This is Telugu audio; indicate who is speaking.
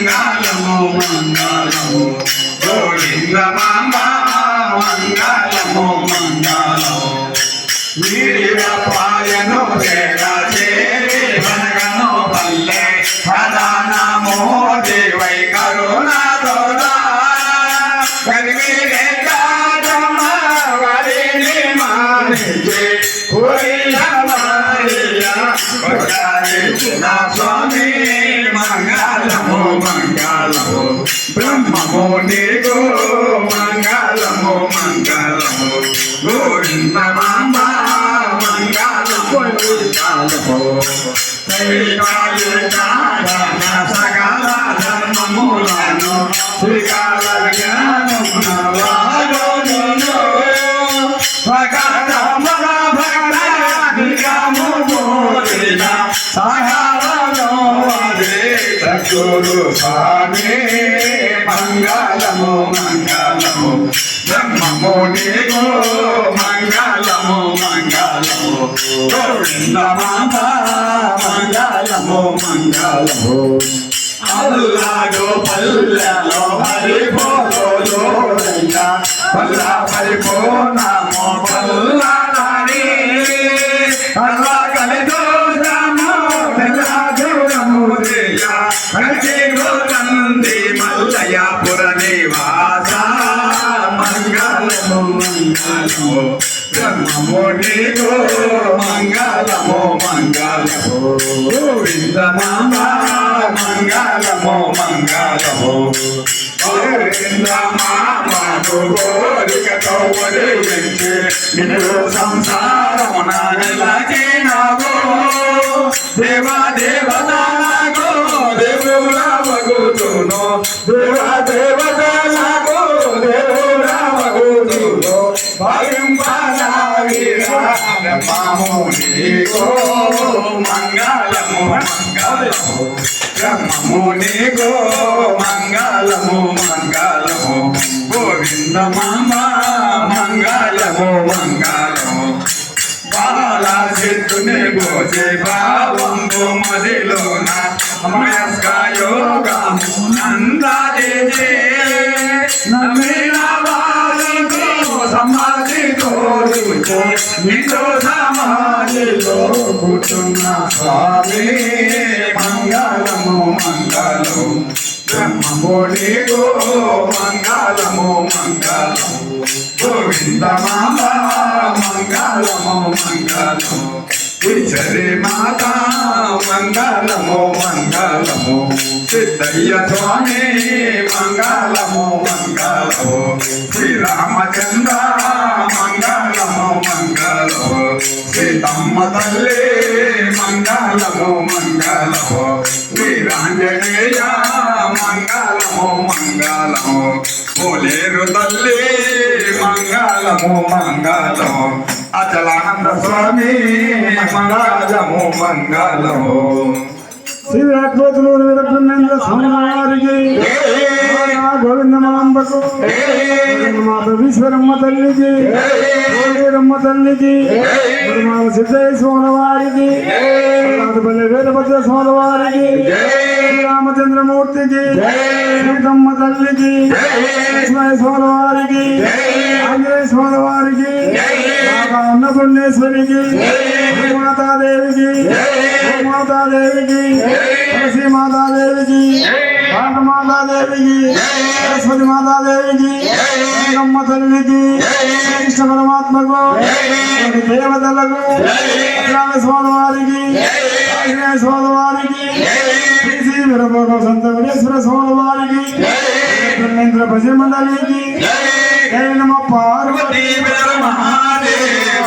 Speaker 1: మంగళము మంగళము. గోవింద మంగళము మంగళము. వీర్య పాయను వేడా బ్రహ్మము నీకు మంగళము మంగళము. గోవిందమాంబ మంగళము మంగళము. సకల ధర్మములను శ్రీకాల జ్ఞానం భగత భగత సహాయ స్వరూపానే మంగళము మంగళము. బ్రహ్మము నీకు మంగళము మంగళము. గోవిందమాత మంగళము మంగళము. అల్లాగో పల్లెలో హరి పోలో పల్లా పరిపో నమో పల్లా కలిదో మంగళము బ్రహ్మము నీకు మంగళము మంగళము విందమామ మంగళము మంగళము మాకు కోరికతో వదిలించి నిన్ను సంసారమున నెలకి నాకు దేవా దేవత నాకు దేవుల వగుతును దేవా దేవ మామునికో మంగళము మంగళము బ్రహ్మమునికో మంగళము మంగళము గోవింద మామ మంగళము మంగళము బాలా చిత్తుని గోజే భావంబు మదిలోన నితో సమాధిలో కూర్చున్న స్వామి మంగళము మంగళము బ్రహ్మముడి మంగళము మంగళము గోవింద మామ మంగళము మంగళము విచరి మాత మంగళము మంగళము సిద్ధయ్య స్వామి మంగళము మంగళము శ్రీరామచంద్ర తల్లి మంగళము మంగళము వీరాంజనేయ మంగళము మంగళము పోలేరు తల్లి మంగళము మంగళము అచలానంద స్వామి మంగళము మంగళము.
Speaker 2: శ్రీ రాక్షసులు వీరబ్రహ్మేంద్ర స్వామివారికి గోవిందమాంబకు మాత ఈశ్వరమ్మ తల్లికి వీరమ్మ తల్లికి మాత సిద్ధయ్య స్వామి వారికి నాథపల్లి వీరభద్ర స్వామి వారికి రామచంద్రమూర్తికి సీతమ్మ తల్లికి లక్ష్మయ్య స్వామి వారికి ఆంజనేయ స్వామి వారికి మాతా అన్నపూర్ణేశ్వరికి మాతాదేవికి మాతాదేవికి తులసి మాతాదేవికి భారత మాతాదేవికి సరస్వతి మాతాదేవికి అమ్మ తల్లికి కృష్ణ పరమాత్మకు దేవతలకు స్వామి వారికి స్వామి వారికి శ్రీ వీరభోగ సంత వినేశ్వర స్వామి వారికి బ్రహ్మేంద్ర భజ మండలికి జయ నమ పార్వతి
Speaker 1: మహాదేవ